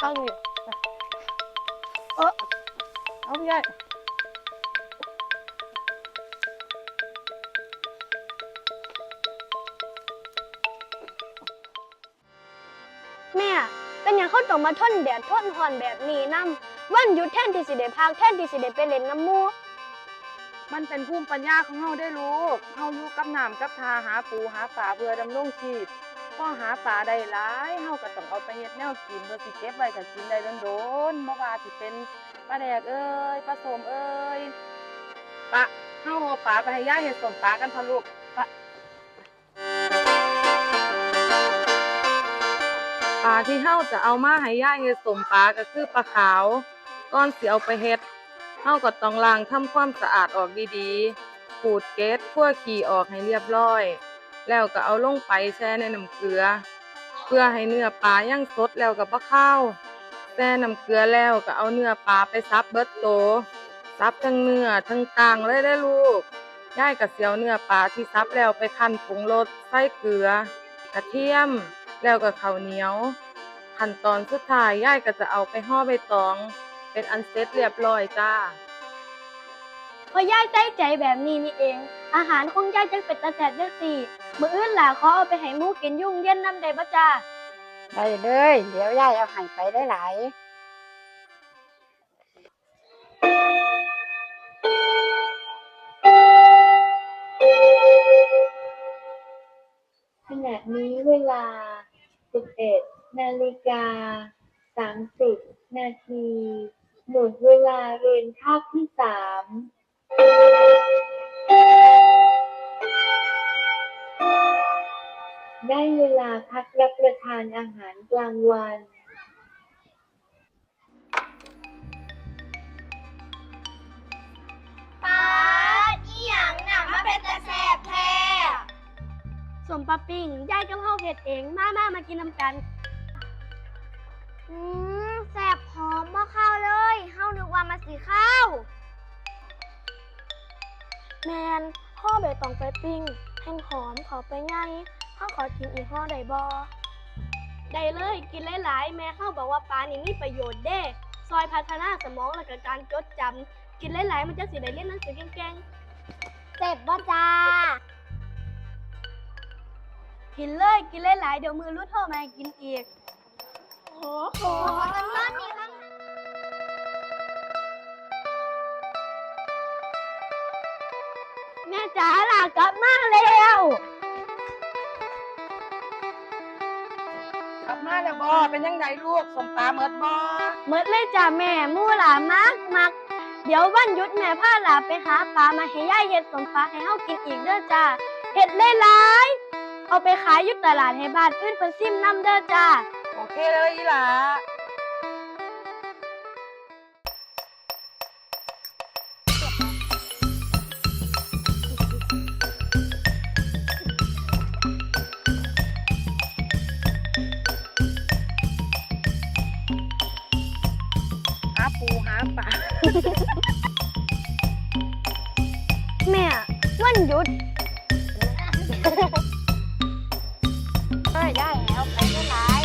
ข้างนี้เออเอาพี่ใหญ่แม่ เป็นหยังเขาต้องมาทนแดดทนร้อนแบบนี้นํวันหยุดแทนที่สิได้พักแทนที่สิได้ไปเล่นน้ำหมู่มันเป็นภูมิปัญญาของเฮาได้ลูกเฮาอยู่กับน้ำกับทาหาปูหาปลาเพื่อดำรงชีพ พอหาปลาได้หลายเฮาก็ต้องเอาไปเฮ็ดแนวกินเพื่อสิเก็บไว้ถ้ากินได้โดนๆบ่ว่าสิเป็นปลาแดกเอ้ยปลาส้มเอ้ยปลาเฮาเอาปลาไปให้ย่าเฮ็ดส้มปลากันพะลูกปลาปลาที่เฮาจะเอามาให้ย่าเฮ็ดส้มปลาก็คือปลาขาวก่อนสิเอาไปเฮ็ดเฮาก็ต้องล้างทำความสะอาดออกดีๆขูดเกล็ดคั่วขี้ออกให้เรียบร้อย แล้วก็เอาลงไปแช่ในน้ำเกลือ เพื่อให้เนื้อปลายังสดแล้วก็บ่คาวแช่น้ำเกลือแล้วก็เอาเนื้อปลาไปซับเบิดโตซับทั้งเนื้อทั้งกลางเลยเด้ลูกย่ายก็สิเอาเนื้อปลาที่ซับแล้วไปคั่นปรุงรสใส่เกลือ กระเทียมแล้วก็ข้าวเหนียว ขั้นตอนสุดท้ายย่ายก็จะเอาไปห่อใบตอง เป็นอันเสร็จเรียบร้อยจ้า เพราะย่าใจใจแบบนี้นี่เอง อาหารของย่าจังเป็นตาแสบจังสี่มื้ออื่นหล่ะขอเอาไปให้หมูกินยุ่งเย็นน้ำได้บ่จ้าได้เลย เดี๋ยวยายเอาให้ไปได้หลายขณะนี้เวลา 11 นาฬิกา 30 นาที หมดเวลาเรียนคาบที่ 3 ได้เวลาพักรับประทานอาหารกลางวันป้าอีหยังน่ะมาเป็นตาแสบแท้สมปะปิ้งยายกับเฮาเฮ็ดเองมามามากินน้ำกัน อืมแสบหอมบ่เข้าเลย เฮานึกว่ามาสีข้าว แมนห่อใบตองไปปิ้งแห้งหอมขอไปไงเฮาขอกินอีกห่อได้บ่ได้เลยกินหลายๆ แม่เฮาบอกว่าปลานี่มีประโยชน์เด้ซอยพัฒนาสมองและก็การจดจำกินหลายๆ มันจะสิได้เรียนหนังสือเก่งเจ็บบ่จ้าๆกินเลยกินหลายๆ เดี๋ยวมือรุดโทรมาให้กินอีกโอ้โหขอกันบ้านนี่ แม่จ๋าหลากลับมาแล้วกลับมาแล้วบ่เป็นยังไงลูกสมปลาเมิดบ่เมิดเลยจ้ะแม่หมู่หลามักมักเดี๋ยววันหยุดแม่พาหลาไปหาปลามาให้ย่ายเฮ็ดสมปลาให้เฮากินอีกเด้อจ้าเฮ็ดหลายๆเอาไปขายอยู่ตลาดให้บ้านอื่นเพิ่นซิมนํเด้อจ้าโอเคเลยอีหล่ะ แม่วันหยุดเอ้ยได้แล้วไปเวลา